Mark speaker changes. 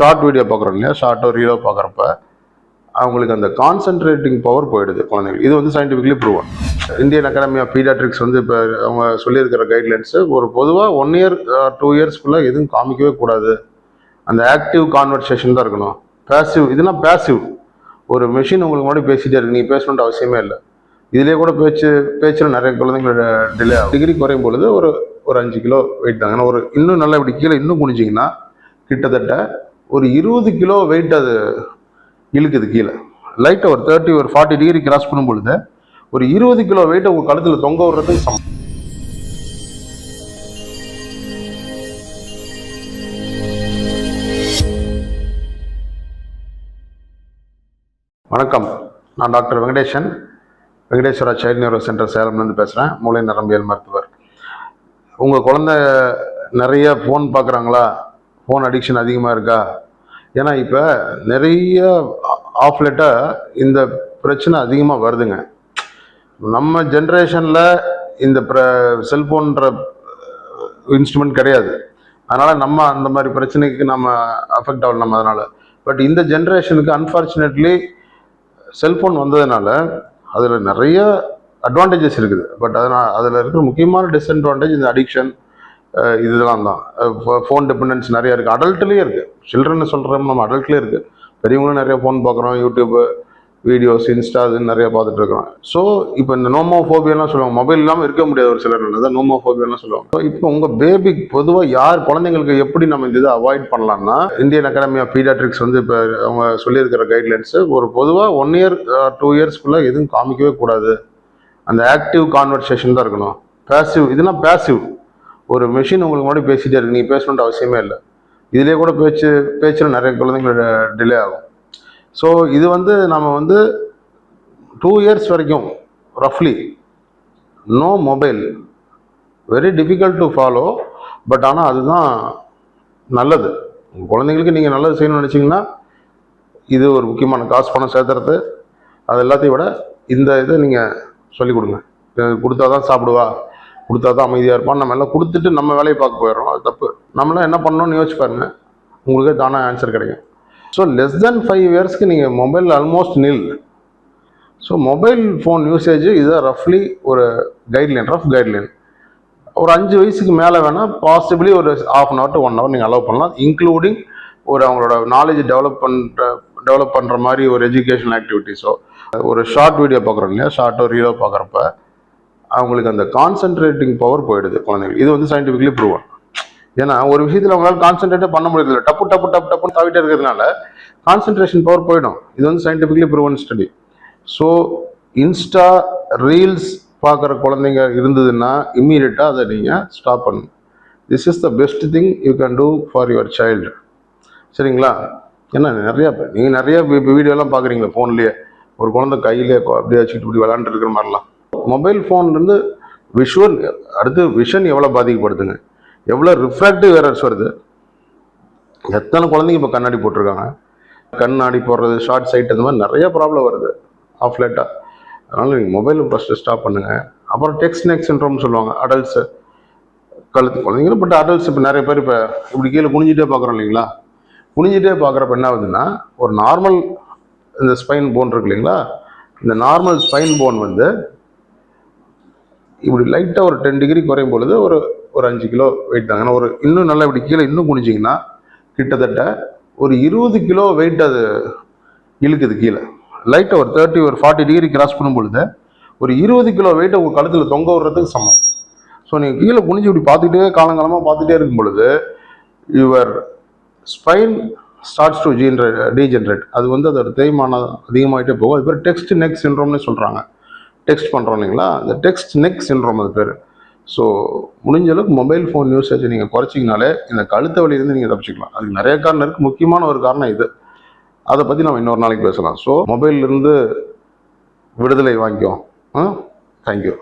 Speaker 1: Short video பார்க்குறோம் இல்லையா? ஷார்ட்டோ ரீலோ பார்க்குறப்ப அவங்களுக்கு அந்த கான்சென்ட்ரேட்டிங் பவர் போயிடுது குழந்தைங்களுக்கு இது வந்து scientifically proven Indian academy of paediatrics வந்து இப்போ அவங்க சொல்லியிருக்கிற கைட்லைன்ஸு ஒரு பொதுவாக ஒன் இயர் டூ இயர்ஸ்க்குள்ளே எதுவும் காமிக்கவே கூடாது. அந்த ஆக்டிவ் கான்வர்சேஷன் தான் இருக்கணும். பேசிவ் இதெல்லாம் பேசிவ் ஒரு மெஷின் உங்களுக்கு முன்னாடி பேசிகிட்டே இருக்கு. நீங்கள் பேசணுன்ற அவசியமே இல்லை. இதுலேயே கூட பேச்சு பேச்சில் நிறைய குழந்தைங்களோட டிலே ஆகும். டிகிரி குறையும் பொழுது ஒரு ஒரு அஞ்சு கிலோ வெயிட் தாங்க. ஏன்னா ஒரு இன்னும் நல்லா இப்படி கீழே இன்னும் குனிஞ்சிங்கன்னா கிட்டத்தட்ட ஒரு இருபது கிலோ வெயிட் அது இழுக்குது கீழே. லைட்டாக ஒரு தேர்ட்டி ஒரு ஃபார்ட்டி டிகிரி கிராஸ் பண்ணும் பொழுது ஒரு இருபது கிலோ வெயிட்டை உங்கள் கழுத்தில் தொங்க விடுறதுக்கு சமம். வணக்கம். நான் doctor Venkateshan Venkateswara child neuro centre சேலம்லேருந்து பேசுகிறேன் மூளை நரம்பியல் மருத்துவர். உங்கள் குழந்தை நிறைய ஃபோன் பார்க்குறாங்களா? ஃபோன் அடிக்ஷன் அதிகமாக இருக்கா? ஏன்னா இப்போ நிறைய ஆஃப் இந்த பிரச்சனை அதிகமாக வருதுங்க. நம்ம ஜென்ரேஷனில் இந்த ப்ர செல்ஃபோன்ற இன்ஸ்ட்ருமெண்ட் கிடையாது. அதனால் நம்ம அந்த மாதிரி பிரச்சனைக்கு நம்ம அஃபெக்ட் ஆகல நம்ம அதனால். பட் இந்த ஜென்ரேஷனுக்கு அன்ஃபார்ச்சுனேட்லி செல்ஃபோன் வந்ததுனால அதில் நிறைய அட்வான்டேஜஸ் இருக்குது. பட் அதனால் அதில் இருக்கிற முக்கியமான டிஸ்அட்வான்டேஜ் இந்த அடிக்ஷன் இதெல்லாம் தான். ஃபோன் டிபெண்டன்ஸ் நிறையா இருக்குது அடல்ட்லேயே இருக்குது சில்ட்ரன் சொல்கிறோம் நம்ம அடல்ட்லேயே இருக்குது பெரியவங்களும் நிறைய ஃபோன் பார்க்குறோம். யூடியூப்பு வீடியோஸ் இன்ஸ்டா இதுன்னு நிறையா பார்த்துட்டு இருக்கிறோம். ஸோ இப்போ இந்த நோமோஃபோபியெல்லாம் சொல்லுவாங்க. மொபைல் இல்லாமல் இருக்க முடியாது ஒரு சிலர். தான் நோமோஃபோபியெல்லாம் சொல்லுவாங்க. ஸோ இப்போ உங்கள் பேபி பொதுவாக யார் குழந்தைங்களுக்கு எப்படி நம்ம இந்த இதை அவாய்ட் பண்ணலாம்னா இந்தியன் அகாடமி ஆஃப் பீடியாட்ரிக்ஸ் வந்து இப்போ அவங்க சொல்லியிருக்கிற கைட்லைன்ஸு ஒரு பொதுவாக ஒன் இயர் டூ இயர்ஸ்க்குள்ளே எதுவும் காமிக்கவே கூடாது. அந்த ஆக்டிவ் கான்வர்சேஷன் தான் இருக்கணும். பேசிவ் இதெல்லாம் பேசிவ் ஒரு மிஷின் உங்களுக்கு முன்னாடி பேசிட்டே இருக்கு. நீங்கள் பேசணுன்ற அவசியமே இல்லை. இதுலேயே கூட பேச்சு பேச்சில் நிறைய குழந்தைங்களோட டிலே ஆகும். ஸோ இது வந்து நம்ம வந்து டூ இயர்ஸ் வரைக்கும் ரஃப்லி no mobile very difficult to follow but ஆனால் அதுதான் நல்லது. குழந்தைங்களுக்கு நீங்கள் நல்லது செய்யணும்னு நினச்சிங்கன்னா இது ஒரு முக்கியமான காசு பணம் சேர்த்துறது அது எல்லாத்தையும் விட இந்த இதை நீங்கள் சொல்லிக் கொடுங்க. கொடுத்தா தான் சாப்பிடுவா. கொடுத்தா தான் அமைதியாக இருப்பான். நம்ம எல்லாம் கொடுத்துட்டு நம்ம வேலையை பார்க்க போயிடுறோம். அது தப்பு. நம்மளாம் என்ன பண்ணணும்னு யோசிச்சு பாருங்க. உங்களுக்கே தானாக ஆன்சர் கிடைக்கும். ஸோ லெஸ் தென் ஃபைவ் இயர்ஸ்க்கு நீங்கள் மொபைல் ஆல்மோஸ்ட் நில் ஸோ மொபைல் ஃபோன் யூசேஜ் இதுதான் ரஃப்லி ஒரு கைட்லைன் ரஃப் கைட்லைன் ஒரு அஞ்சு வயசுக்கு மேலே வேணால் பாசிபிளி ஒரு half an hour to one hour நீங்கள் அலோவ் பண்ணலாம். இன்க்ளூடிங் ஒரு அவங்களோட நாலேஜ் டெவலப் பண்ணுற டெவலப் பண்ணுற மாதிரி ஒரு எஜுகேஷனல் ஆக்டிவிட்டீஸோ ஒரு ஷார்ட் வீடியோ பார்க்குறோம் இல்லையா? ஷார்ட்டோ ரீலோ பார்க்குறப்ப. அவங்களுக்கு அந்த கான்சென்ட்ரேட்டிங் பவர் போயிடுது குழந்தைகள். இது வந்து சயின்டிஃபிக்லி ப்ரூவன் ஏன்னா ஒரு விஷயத்தில் அவங்களால கான்சென்ட்ரேட்டே பண்ண முடியல டப்பு டப்பு டப்பு டப்புன்னு தாவிட்டே இருக்கிறதுனால கான்சென்ட்ரேஷன் பவர் போயிடும். இது வந்து scientifically proven study so insta reels பார்க்குற குழந்தைங்க இருந்ததுன்னா இம்மீடியட்டாக அதை நீங்கள் ஸ்டாப் பண்ணணும். This is the best thing you can do for your child சரிங்களா? ஏன்னா நிறையா நீங்கள் நிறைய வீடியோலாம் பார்க்குறீங்களா ஃபோன்லேயே ஒரு குழந்தை கையிலே அப்படியே வச்சுக்கிட்டு இப்படி விளாண்டுருக்கிற இருக்கிற மாதிரிலாம். மொபைல் ஃபோன்லேருந்து விஷுவல் அடுத்து விஷன் எவ்வளோ பாதிக்கப்படுதுங்க? எவ்வளோ ரிஃப்ராக்டிவ் எரர்ஸ் வருது? எத்தனை குழந்தைங்க இப்போ கண்ணாடி போட்டிருக்காங்க? கண்ணாடி போடுறது ஷார்ட் சைட் அந்த மாதிரி நிறைய ப்ராப்ளம் வருது ஆஃப் லைட்டாக அதனால் நீங்கள் மொபைல் ஃபஸ்ட்டு ஸ்டாப் பண்ணுங்கள் அப்புறம் டெக்ஸ்ட் நெக் சின்ட்ரோம் சொல்லுவாங்க அடல்ட்ஸு கழுத்து குழந்தைங்களும் பட் அடல்ட்ஸ் இப்போ நிறைய பேர் இப்போ இப்படி கீழே குனிஞ்சிட்டே பார்க்குறோம் இல்லைங்களா? குனிஞ்சிட்டே பார்க்குறப்ப என்ன ஆகுதுன்னா ஒரு நார்மல் இந்த ஸ்பைன் போன் இருக்கு இல்லைங்களா? இந்த நார்மல் ஸ்பைன் போன் வந்து இப்படி லைட்டாக ஒரு டென் டிகிரி குறையும் பொழுது ஒரு ஒரு அஞ்சு கிலோ வெயிட் தாங்க. ஒரு இன்னும் நல்லா இப்படி கீழே இன்னும் குனிஞ்சிங்கன்னா கிட்டத்தட்ட ஒரு இருபது கிலோ வெயிட் அது இழுக்குது கீழே. லைட்டாக ஒரு தேர்ட்டி ஒரு ஃபார்ட்டி டிகிரி கிராஸ் பண்ணும் பொழுது ஒரு இருபது கிலோ வெயிட்டை உங்கள் கழுத்தில் தொங்க விடுறதுக்கு சமம். ஸோ நீங்கள் கீழே குனிஞ்சு இப்படி பார்த்துக்கிட்டே காலங்காலமாக பார்த்துட்டே இருக்கும் பொழுது your spine starts to generate degenerate அது வந்து அதோட தேய்மானம் அதிகமாகிட்டே போகும். அது பேர் டெக்ஸ்ட் நெக் சின்ரோம்னு சொல்கிறாங்க டெக்ஸ்ட் பண்ணுறோம் இல்லைங்களா? இந்த டெக்ஸ்ட் நெக் சின்ரோம் அது பேர். ஸோ முடிஞ்ச அளவுக்கு மொபைல் ஃபோன் யூசேஜ் நீங்கள் குறைச்சிங்கனாலே இந்த கழுத்த வலியிலேருந்து நீங்கள் தப்பிச்சிக்கலாம். அதுக்கு நிறைய காரணம் இருக்குது முக்கியமான ஒரு காரணம் இது. அதை பற்றி நம்ம இன்னொரு நாளைக்கு பேசலாம். ஸோ மொபைல்லேருந்து விடுதலை வாங்கிக்கோ. ஆ? தேங்க்யூ